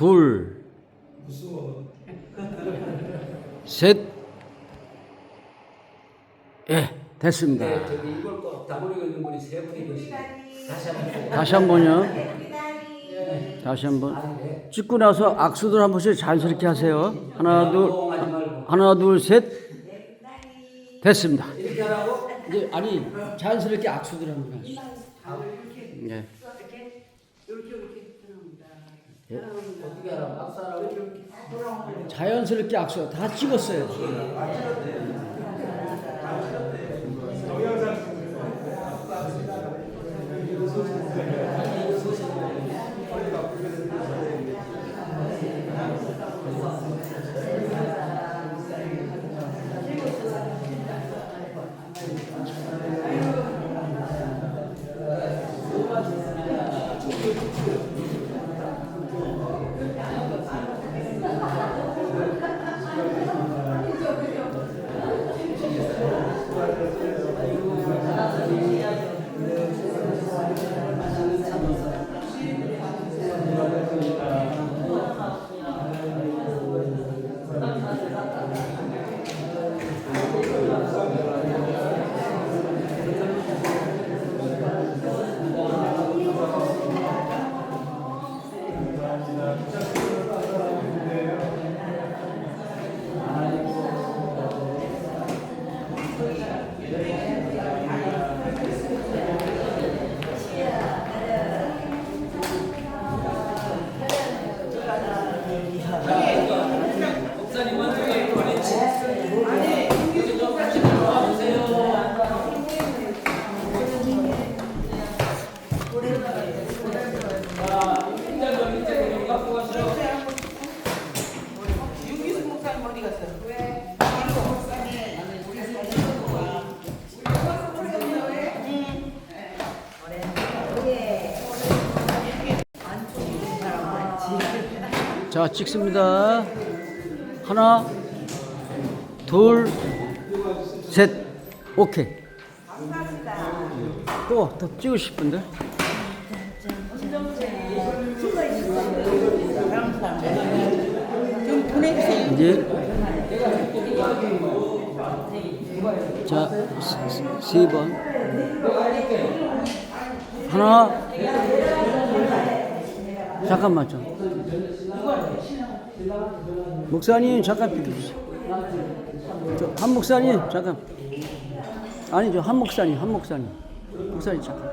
둘, 셋. 예, 됐습니다. 네, 저기 이걸 꼭 다물고 있는 분이 세 분이 계시네. 다시 한번. 다시 한 번요. 기다리. 다시 한 번. 아, 네. 찍고 나서 악수들 한 번씩 자연스럽게 하세요. 하나, 둘. 하나, 둘, 셋. 기다리. 됐습니다. 이렇게 하라고? 이제 아니 자연스럽게 악수들 한 번 하시죠. 예. 어떻게 하라고? 박사라고? 자연스럽게 악수 다 찍었어요. 목사님 원숭이 이번에 좀 같이 나와주세요. 자, 인자도 인자도 여기 갖고 가시라고. 윤기수 목사님 어디 갔어요? 왜? 자 찍습니다. 하나, 둘, 셋. 오케이. 또 더 찍으실 분들. 좀 보내주세요. 이제 자, 세 번. 하나. 잠깐만 좀. 목사님 잠깐 비켜주세요. 저, 한 목사님 잠깐. 아니죠 한 목사님 한 목사님. 목사님 잠깐.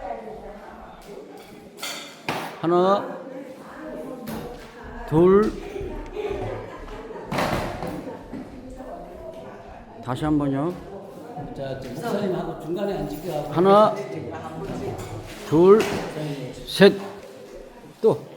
하나, 둘. 다시 한 번요. 자, 저 목사님하고 중간에 앉을게 하고. 하나, 둘, 셋, 또.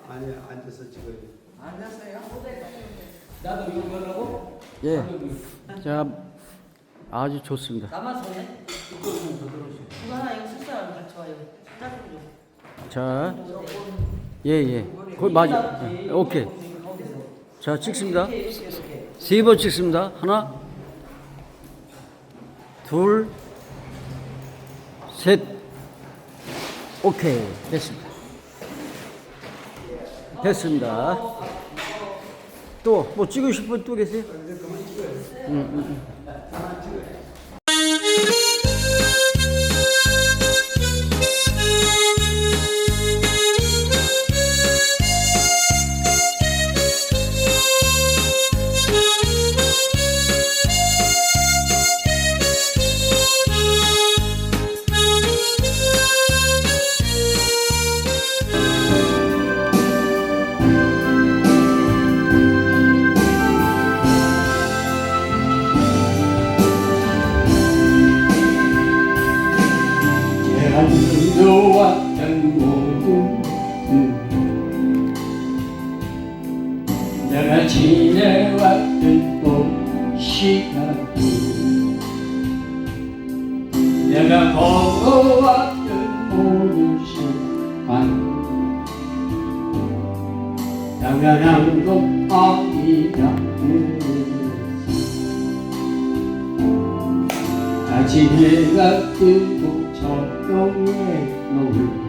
아니 앉아서 찍어요. 앉았어요? 나도 이거 하려고? 예. 자, 아주 좋습니다. 나만 서네? 이거 하나 이거 쓸 사람 같이 와요. 짜증 좀. 자, 예, 예. 거기 맞아. 예, 오케이. 자, 찍습니다. 세번 찍습니다. 하나, 둘, 셋. 오케이. 됐습니다. 됐습니다. 또, 뭐 찍으실 분 또 계세요? 음, 음, 음. 내가 걸어왔던 모든 시간 당연한 것 아니라 아침해가 뜨고 저녁에 노을